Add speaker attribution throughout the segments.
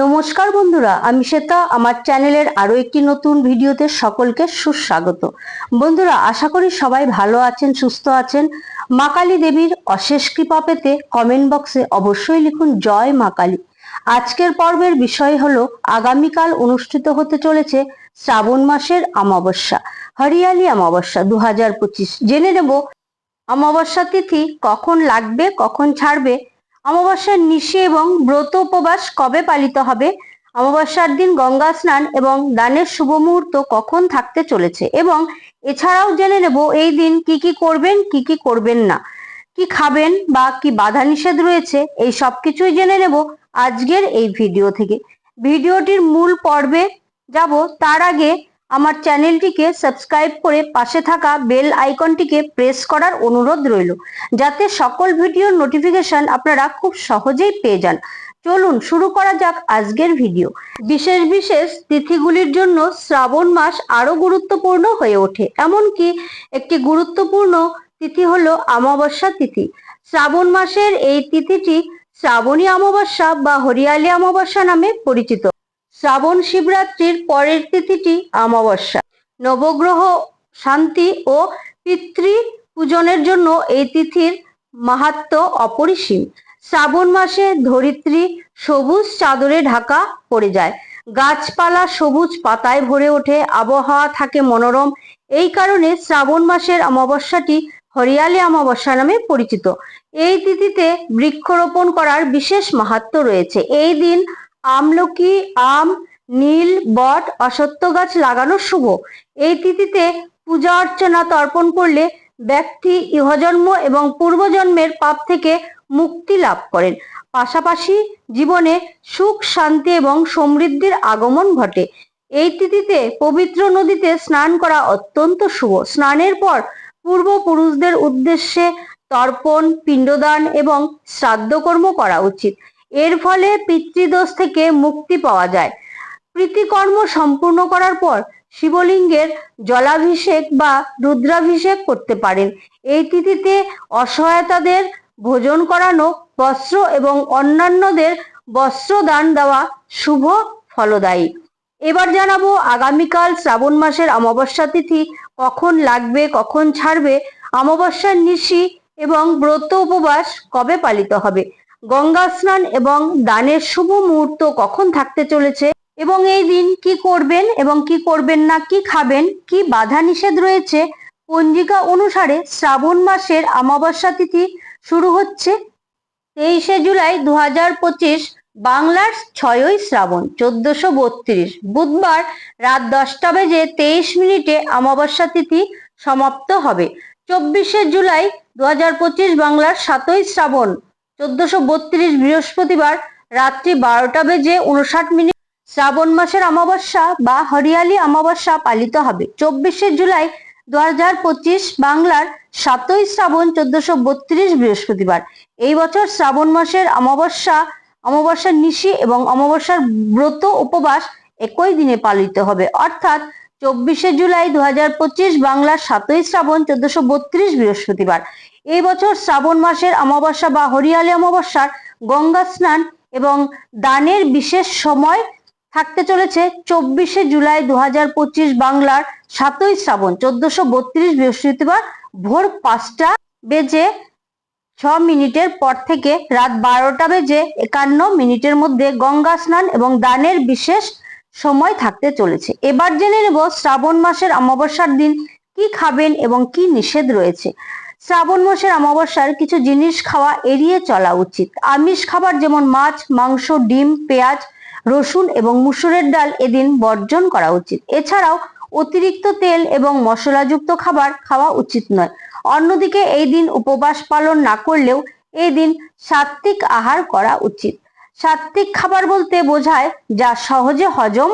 Speaker 1: নমস্কার বন্ধুরা, আমি শ্বেতা। আমার চ্যানেলের আরও একটি নতুন ভিডিওতে সকলকে সুস্বাগত। বন্ধুরা, আশা করি সবাই ভালো আছেন, সুস্থ আছেন। মা কালী দেবীর অশেষ কৃপা পেতে কমেন্ট বক্সে অবশ্যই লিখুন, জয় মা কালী। আজকের পর্বের বিষয় হলো, আগামীকাল অনুষ্ঠিত হতে চলেছে শ্রাবণ মাসের অমাবস্যা, হরিয়ালি অমাবস্যা দু হাজার পঁচিশ। জেনে নেব, অমাবস্যা তিথি কখন লাগবে, কখন ছাড়বে অমাবস্যার নিশি এবং ব্রত উপবাস কবে পালিত হবে? অমাবস্যার দিন গঙ্গা স্নান এবং দানের শুভ মুহূর্ত কখন থাকতে চলেছে? এবং এছাড়াও জেনে নেব এই দিন কি কি করবেন, কি কি করবেন না? কি খাবেন বা কি বাধা নিষেধ রয়েছে? এই সব কিছুই জেনে নেব আজকের এই ভিডিও থেকে। ভিডিওটির মূল পর্বে যাব। তার আগে আমার চ্যানেলটিকে সাবস্ক্রাইব করে পাশে থাকা বেল আইকনটিকে প্রেস করার অনুরোধ রইল, যাতে সকল ভিডিওর নোটিফিকেশন আপনারা খুব সহজেই পেয়ে যান। চলুন শুরু করা যাক আজকের ভিডিও। বিশেষ বিশেষ তিথিগুলির জন্য শ্রাবণ মাস আরও গুরুত্বপূর্ণ হয়ে ওঠে। এমনকি একটি গুরুত্বপূর্ণ তিথি হলো অমাবস্যা তিথি। শ্রাবণ মাসের এই তিথিটি শ্রাবণী অমাবস্যা বা হরিয়ালি অমাবস্যা নামে পরিচিত। শ্রাবণ শিবরাত্রির পরের তিথিটি অমাবস্যা। নবগ্রহ শান্তি ও পিতৃ পূজনের জন্য এই তিথির মাহাত্ম অপরিসীম। শ্রাবণ মাসে ধরিত্রী সবুজ চাদরে ঢাকা পড়ে যায়। গাছপালা সবুজ পাতায় ভরে ওঠে, আবহাওয়া থাকে মনোরম। এই কারণে শ্রাবণ মাসের অমাবস্যাটি হরিয়ালি অমাবস্যা নামে পরিচিত। এই তিথিতে বৃক্ষরোপণ করার বিশেষ মাহাত্ম রয়েছে। এই দিন আমলকি, আম, নীল, বট অসত্য গাছ লাগানো শুভ। এই তিথিতে পূজা অর্চনা তর্পণ করলে ব্যক্তি ইহজন্ম এবং পূর্বজন্মের পাপ থেকে মুক্তি লাভ করেন। পাশাপাশি জীবনে সুখ, শান্তি এবং সমৃদ্ধির আগমন ঘটে। এই তিথিতে পবিত্র নদীতে স্নান করা অত্যন্ত শুভ। স্নানের পর পূর্বপুরুষদের উদ্দেশ্যে তর্পণ, পিণ্ডদান এবং শ্রাদ্ধকর্ম করা উচিত। এর ফলে পিতৃদোষ থেকে মুক্তি পাওয়া যায়। প্রীতিকর্ম সম্পূর্ণ করার পর শিবলিঙ্গের জলাভিষেক বা রুদ্রাভিষেক করতে পারেন। এই তিথিতে অসহায়তাদের ভোজন করানো বস্ত্র এবং অন্যান্যদের বস্ত্র দান দেওয়া শুভ ফলদায়ী। এবার জানাব আগামীকাল শ্রাবণ মাসের অমাবস্যা তিথি কখন লাগবে, কখন ছাড়বে, অমাবস্যার নিশি এবং ব্রত উপবাস কবে পালিত হবে? গঙ্গা স্নান এবং দানের শুভ মুহূর্ত কখন থাকতে চলেছে? এবং এই দিন কি করবেন এবং কি করবেন না, কি খাবেন, কি বাধা নিষেধ রয়েছে? পঞ্জিকা অনুসারে শ্রাবণ মাসের অমাবস্যা তিথি শুরু হচ্ছে। তেইশে জুলাই দু হাজার পঁচিশ, বাংলার ছয়ই শ্রাবণ, চোদ্দশো বত্রিশ। বুধবার রাত দশটা বেজে তেইশ মিনিটে অমাবস্যা তিথি সমাপ্ত হবে। চব্বিশে জুলাই দু হাজার পঁচিশ, বাংলার সাতই শ্রাবণ। চোদ্দশো বত্রিশ বৃহস্পতিবার রাত্রি বারোটা বেজে উনষাট মিনিট শ্রাবণ মাসের অমাবস্যা বা হরিয়ালি অমাবস্যা পালিত হবে। চব্বিশে জুলাই দু হাজার পঁচিশ বাংলার সাতই শ্রাবণ চোদ্দশো বত্রিশ বৃহস্পতিবার। এই বছর শ্রাবণ মাসের অমাবস্যা অমাবস্যার নিশি এবং অমাবস্যার ব্রত উপবাস একই দিনে পালিত হবে। অর্থাৎ চব্বিশে জুলাই দু হাজার পঁচিশ বাংলার সাতই শ্রাবণ চোদ্দশো বত্রিশ বৃহস্পতিবার। এই বছর শ্রাবণ মাসের অমাবস্যা বা হরিয়ালি অমাবস্যার গঙ্গা স্নান এবং দানের বিশেষ সময় থাকতে চলেছে চব্বিশে জুলাই দু হাজার পঁচিশ বাংলার সাতই শ্রাবণ, চোদ্দশো বত্রিশ বৃহস্পতিবার ভোর পাঁচটা বেজে ছ মিনিটের পর থেকে রাত বারোটা বেজে একান্ন মিনিটের মধ্যে গঙ্গা স্নান এবং দানের বিশেষ সময় থাকতে চলেছে। এবার জেনে নেব শ্রাবণ মাসের অমাবস্যার দিন কি খাবেন এবং কি নিষেধ রয়েছে। শ্রাবণ মাসের অমাবস্যার কিছু জিনিস খাওয়া এড়িয়ে চলা উচিত। আমিষ খাবার যেমন মাছ, মাংস, ডিম, পেঁয়াজ, রসুন এবং মুসুরের ডাল এদিন বর্জন করা উচিত। এছাড়াও অতিরিক্ত তেল এবং মশলাযুক্ত খাবার খাওয়া উচিত নয়। অন্যদিকে এই দিন উপবাস পালন না করলেও এই দিন সাত্বিক আহার করা উচিত। সাত্বিক খাবার বলতে বোঝায় যা সহজে হজম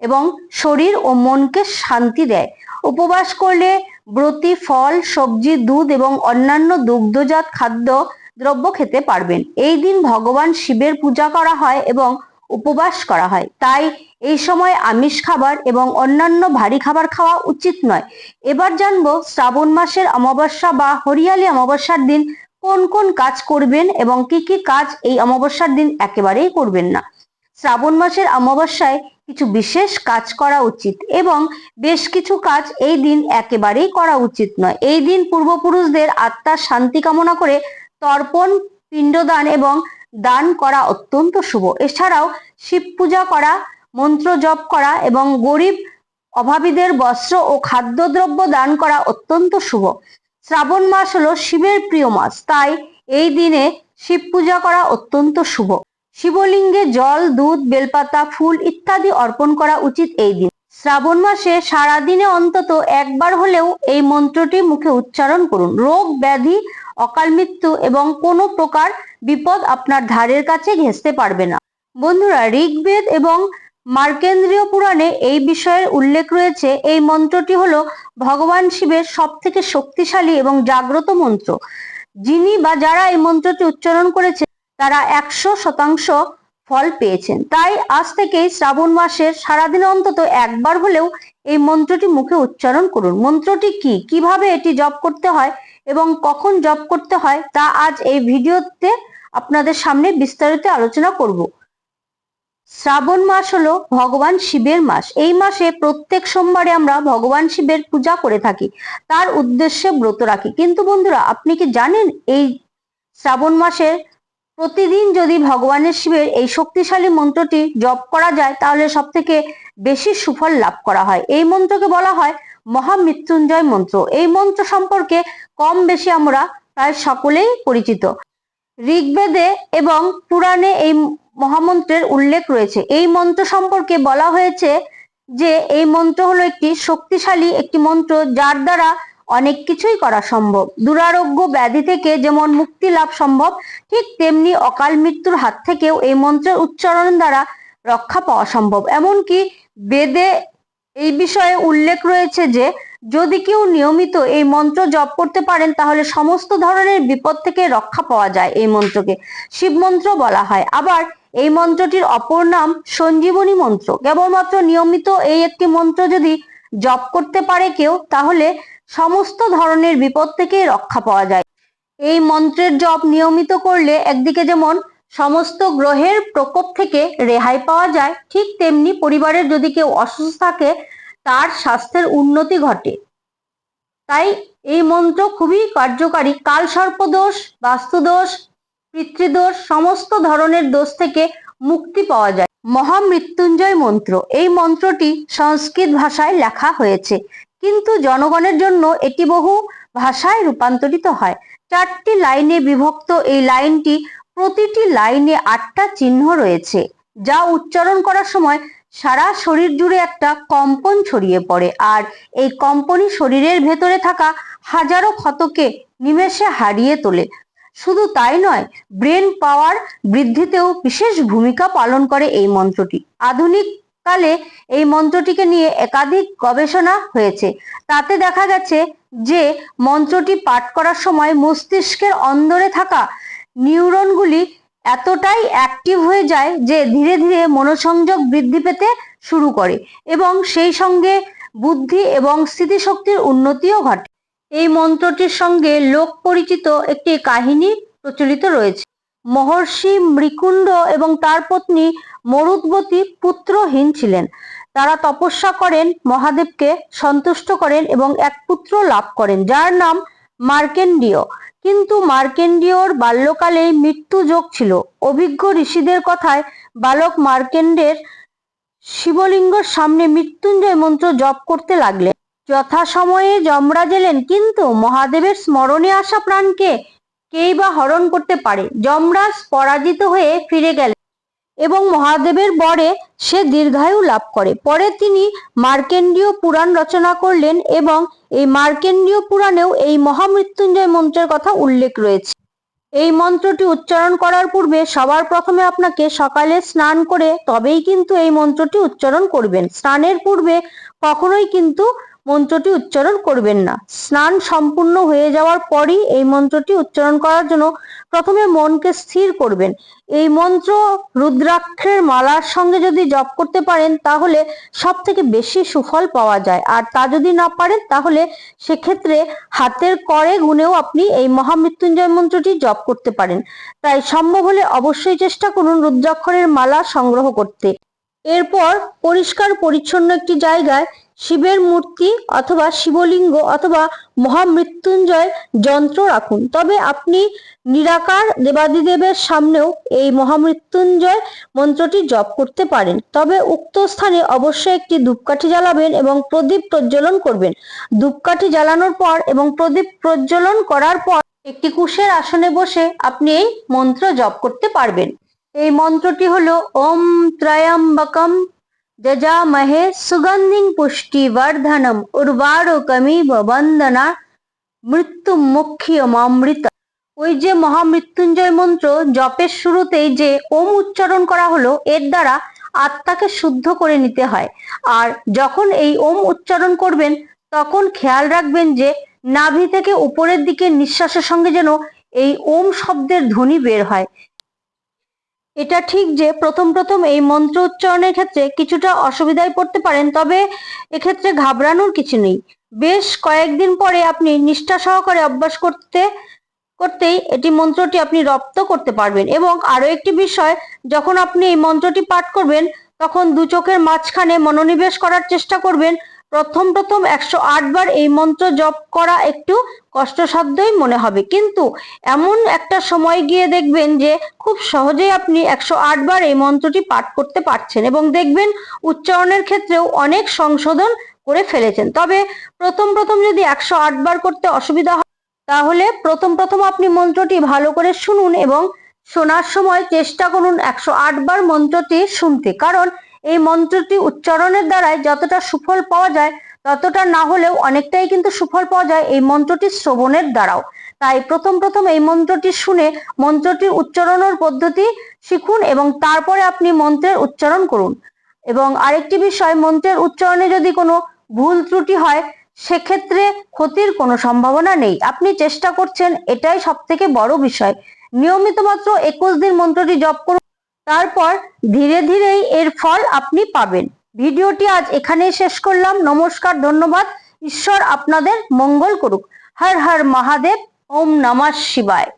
Speaker 1: এবং শরীর ও মনকে শান্তি দেয়। উপবাস করলে ব্রতি, ফল, সবজি, দুধ এবং অন্যান্য দুগ্ধজাত খাদ্য দ্রব্য খেতে পারবেন। এই দিন ভগবান শিবের পূজা করা হয় এবং উপবাস করা হয়। তাই এই সময় আমিষ খাবার এবং অন্যান্য ভারী খাবার খাওয়া উচিত নয়। এবার জানব শ্রাবণ মাসের অমাবস্যা বা হরিয়ালি অমাবস্যার দিন কোন কোন কাজ করবেন এবং কি কি কাজ এই অমাবস্যার দিন একেবারেই করবেন না। শ্রাবণ মাসের অমাবস্যায় কিছু বিশেষ কাজ করা উচিত এবং বেশ কিছু কাজ এই দিন একেবারেই করা উচিত নয়। এই দিন পূর্বপুরুষদের আত্মার শান্তি কামনা করে তর্পণ, পিণ্ডদান এবং দান করা অত্যন্ত শুভ। এছাড়াও শিব পূজা করা, মন্ত্র জপ করা এবং গরিব অভাবীদের বস্ত্র ও খাদ্যদ্রব্য দান করা অত্যন্ত শুভ। শ্রাবণ মাস হলো শিবের প্রিয় মাস, তাই এই দিনে শিব পূজা করা অত্যন্ত শুভ। শিবলিঙ্গে জল, দুধ, বেলপাতা, ফুল ইত্যাদি অর্পণ করা উচিত এই দিন। শ্রাবণ মাসে সারাদিনে অন্তত একবার হলেও এই মন্ত্রটি মুখে উচ্চারণ করুন। রোগ, ব্যাধি, অকাল মৃত্যু এবং কোনো প্রকার বিপদ আপনার ধারের কাছে ঘেঁষতে পারবে না। বন্ধুরা, ঋগ্বেদ এবং মার্কেন্দ্রীয় পুরাণে এই বিষয়ের উল্লেখ রয়েছে। এই মন্ত্রটি হলো ভগবান শিবের সব থেকে শক্তিশালী এবং জাগ্রত মন্ত্র। যিনি বা যারা এই মন্ত্রটি উচ্চারণ করেছে তারা একশো শতাংশ ফল পেয়েছেন। তাই আজ থেকেই শ্রাবণ মাসের সারাদিন অন্তত একবার হলেও এই মন্ত্রটি মুখে উচ্চারণ করুন। মন্ত্রটি কি? কীভাবে এটি জপ করতে হয় এবং কখন জপ করতে হয় তা আজ এই ভিডিওতে আপনাদের সামনে বিস্তারিত আলোচনা করব। শ্রাবণ মাস হলো ভগবান শিবের মাস। এই মাসে প্রত্যেক সোমবারে আমরা ভগবান শিবের পূজা করে থাকি, তার উদ্দেশ্যে ব্রত রাখি। কিন্তু বন্ধুরা, আপনি কি জানেন এই শ্রাবণ মাসের প্রতিদিন যদি ভগবানের শিবের এই শক্তিশালী মন্ত্রটি জপ করা যায়, তাহলে সব থেকে বেশি সুফল লাভ করা হয়। এই মন্ত্রকে বলা হয় মহামৃত্যুঞ্জয় মন্ত্র। এই মন্ত্র সম্পর্কে কম বেশি আমরা প্রায় সকলেই পরিচিত। ঋগ্বেদে এবং পুরাণে এই মহামন্ত্রের উল্লেখ রয়েছে। এই মন্ত্র সম্পর্কে বলা হয়েছে যে, এই মন্ত্র হলো একটি শক্তিশালী একটি মন্ত্র যার দ্বারা অনেক কিছুই করা সম্ভব। দুরারোগ্য ব্যাধি থেকে যেমন মুক্তি লাভ সম্ভব, ঠিক তেমনি অকাল মৃত্যুর হাত থেকেও এই মন্ত্রের উচ্চারণ দ্বারা রক্ষা পাওয়া সম্ভব। এমনকি বেদে এই বিষয়ে উল্লেখ রয়েছে যে, যদি কেউ নিয়মিত এই মন্ত্র জপ করতে পারেন, তাহলে সমস্ত ধরনের বিপদ থেকে রক্ষা পাওয়া যায় এই মন্ত্রকে। শিব মন্ত্র বলা হয়। আবার এই মন্ত্রটির অপর নাম সঞ্জীবনী মন্ত্র। কেবলমাত্র নিয়মিত এই একটি মন্ত্র যদি জপ করতে পারে কেউ, তাহলে সমস্ত ধরনের বিপদ থেকে রক্ষা পাওয়া যায়। এই মন্ত্রের জপ নিয়মিত করলে একদিকে যেমন সমস্ত গ্রহের প্রকোপ থেকে রেহাই পাওয়া যায়, ঠিক তেমনি পরিবারের যদি কেউ অসুস্থ থাকে, তার স্বাস্থ্যের উন্নতি ঘটে। তাই এই মন্ত্র খুবই কার্যকারী। কাল সর্পদোষ বাস্তুদোষ পিতৃদোষ, সমস্ত ধরনের দোষ থেকে মুক্তি পাওয়া যায়। মহামৃত্যুঞ্জয় মন্ত্র। এই মন্ত্রটি সংস্কৃত ভাষায় লেখা হয়েছে। কিন্তু জনগণের জন্য এটি বহু ভাষায় রূপান্তরিত হয়। চারটি লাইনে বিভক্ত এই লাইনটি প্রতিটি লাইনে আটটা চিহ্ন রয়েছে, যা উচ্চারণ করার সময় সারা শরীর জুড়ে একটা কম্পন ছড়িয়ে পড়ে আর এই কম্পনই শরীরের ভেতরে থাকা হাজারো ক্ষতকে নিমেষে হারিয়ে তোলে। শুধু তাই নয়, ব্রেন পাওয়ার বৃদ্ধিতেও বিশেষ ভূমিকা পালন করে এই মন্ত্রটি। আধুনিক কালে এই মন্ত্রটিকে নিয়ে একাধিক গবেষণা হয়েছে। তাতে দেখা গেছে যে মন্ত্রটি পাঠ করার সময় মস্তিষ্কের অন্দরে থাকা নিউরনগুলি এতটাই অ্যাক্টিভ হয়ে যায় যে ধীরে ধীরে মনোসংযোগ বৃদ্ধি পেতে শুরু করে এবং সেই সঙ্গে বুদ্ধি এবং স্মৃতিশক্তির উন্নতিও ঘটে। এই মন্ত্রটির সঙ্গে লোক পরিচিত একটি কাহিনী প্রচলিত রয়েছে। মহর্ষি মৃকুণ্ড এবং তার পত্নী মরুদ্বতী পুত্রহীন ছিলেন। তারা তপস্যা করেন, মহাদেবকে সন্তুষ্ট করেন এবং এক পুত্র লাভ করেন, যার নাম মার্কেন্ডীয়। কিন্তু মার্কেন্ডীয়র বাল্যকালেই মৃত্যু যোগ ছিল। অভিজ্ঞ ঋষিদের কথায় বালক মার্কেন্ডের শিবলিঙ্গর সামনে মৃত্যুঞ্জয় মন্ত্র জপ করতে লাগলেন। যথাসময়ে যমরাজ এলেন, কিন্তু মহাদেবের স্মরণে আসা প্রাণকে কেই বা হরণ করতে পারে। যমরাজ পরাজিত হয়ে ফিরে গেলেন এবং মহাদেবের বরে সে দীর্ঘায়ু লাভ করে। পরে তিনি মার্কেন্ডীয় পুরাণ রচনা করলেন এবং এই মার্কেন্ডীয় পুরাণেও এই মহামৃত্যুঞ্জয় মন্ত্রের কথা উল্লেখ রয়েছে। এই মন্ত্রটি উচ্চারণ করার পূর্বে সবার প্রথমে আপনাকে সকালে স্নান করে তবেই কিন্তু এই মন্ত্রটি উচ্চারণ করবেন। স্নানের পূর্বে কখনোই কিন্তু মন্ত্রটি উচ্চারণ করবেন না। স্নান সম্পূর্ণ হয়ে যাওয়ার পরই এই মন্ত্রটি উচ্চারণ করার জন্য প্রথমে মনকে স্থির করবেন। এই মন্ত্র রুদ্রাক্ষের মালার সঙ্গে যদি জপ করতে পারেন, তাহলে সব থেকে বেশি সুফল পাওয়া যায়। আর তা যদি না পারেন, তাহলে সেক্ষেত্রে হাতের করে গুনেও আপনি এই মহামৃত্যুঞ্জয় মন্ত্রটি জপ করতে পারেন। তাই সম্ভব হলে অবশ্যই চেষ্টা করুন রুদ্রাক্ষরের মালা সংগ্রহ করতে। এরপর পরিষ্কার পরিচ্ছন্ন একটি জায়গায় শিবের মূর্তি অথবা শিবলিঙ্গ অথবা মহামৃত্যুঞ্জয় যন্ত্র রাখুন। তবে আপনি নিরাকার দেবাদিদেবের সামনেও এই মহামৃত্যুঞ্জয় মন্ত্রটি জপ করতে পারেন। তবে উক্ত স্থানে অবশ্যই একটি ধূপকাঠি জ্বালাবেন এবং প্রদীপ প্রজ্বলন করবেন। ধূপকাঠি জ্বালানোর পর এবং প্রদীপ প্রজ্বলন করার পর একটি কুশের আসনে বসে আপনি এই মন্ত্র জপ করতে পারবেন। এই মন্ত্রটি হলো, ওম ত্রয়ম্বকম যজামহে সুগন্ধিং পুষ্টিবর্ধনম উর্বারুকমিব বন্দনা মৃত্যু মুখ্যমৃত ওই যে মহামৃত্যুঞ্জয় মন্ত্র জপের শুরুতেই যে ওম উচ্চারণ করা হলো, এর দ্বারা আত্মাকে শুদ্ধ করে নিতে হয়। আর যখন এই ওম উচ্চারণ করবেন, তখন খেয়াল রাখবেন যে নাভি থেকে উপরের দিকে নিঃশ্বাসের সঙ্গে যেন এই ওম শব্দের ধ্বনি বের হয়। এটা ঠিক যে প্রথম প্রথম এই মন্ত্র উচ্চারণের ক্ষেত্রে কিছুটা অসুবিধায় পড়তে পারেন, তবে এক্ষেত্রে ঘাবড়ানোর কিছু নেই। বেশ কয়েকদিন পরে আপনি নিষ্ঠা সহকারে অভ্যাস করতে, করতেই এটি মন্ত্রটি আপনি রপ্ত করতে পারবেন। এবং আরও একটি বিষয়, যখন আপনি এই মন্ত্রটি পাঠ করবেন, তখন দু চোখের মাঝখানে মনোনিবেশ করার চেষ্টা করবেন প্রথম প্রথম একশো বার এই মন্ত্র জপ করা একটু কষ্টসাধ্যই মনে হবে। কিন্তু এমন একটা সময় গিয়ে দেখবেন যে খুব সহজেই আপনি একশো বার এই মন্ত্রটি পাঠ করতে পারছেন এবং দেখবেন উচ্চারণের ক্ষেত্রেও অনেক সংশোধন করে ফেলেছেন। তবে প্রথম প্রথম যদি একশো বার করতে অসুবিধা হয়, তাহলে প্রথম প্রথম আপনি মন্ত্রটি ভালো করে শুনুন এবং শোনার সময় চেষ্টা করুন একশো আট বার মন্ত্রটি শুনতে। কারণ এই মন্ত্রটি উচ্চারণের দ্বারাই যতটা সুফল পাওয়া যায়, ততটা না হলেও অনেকটাই কিন্তু সুফল পাওয়া যায় এই মন্ত্রটি শ্রবণের দ্বারাও। তাই প্রথম প্রথম এই মন্ত্রটি শুনে মন্ত্রটির উচ্চারণের পদ্ধতি শিখুন এবং তারপরে আপনি মন্ত্রের উচ্চারণ করুন। এবং আরেকটি বিষয়, মন্ত্রের উচ্চারণে যদি কোনো ভুল ত্রুটি হয়, সেক্ষেত্রে ক্ষতির কোনো সম্ভাবনা নেই। আপনি চেষ্টা করছেন, এটাই সব থেকে বড় বিষয়। নিয়মিত মাত্র একুশ দিন মন্ত্রটি জপ করুন। তারপর ধীরে ধীরেই এর ফল আপনি পাবেন। ভিডিওটি আজ এখানেই শেষ করলাম। নমস্কার, ধন্যবাদ। ঈশ্বর আপনাদের মঙ্গল করুক। হর হর মহাদেব, ওম নমঃ শিবায়।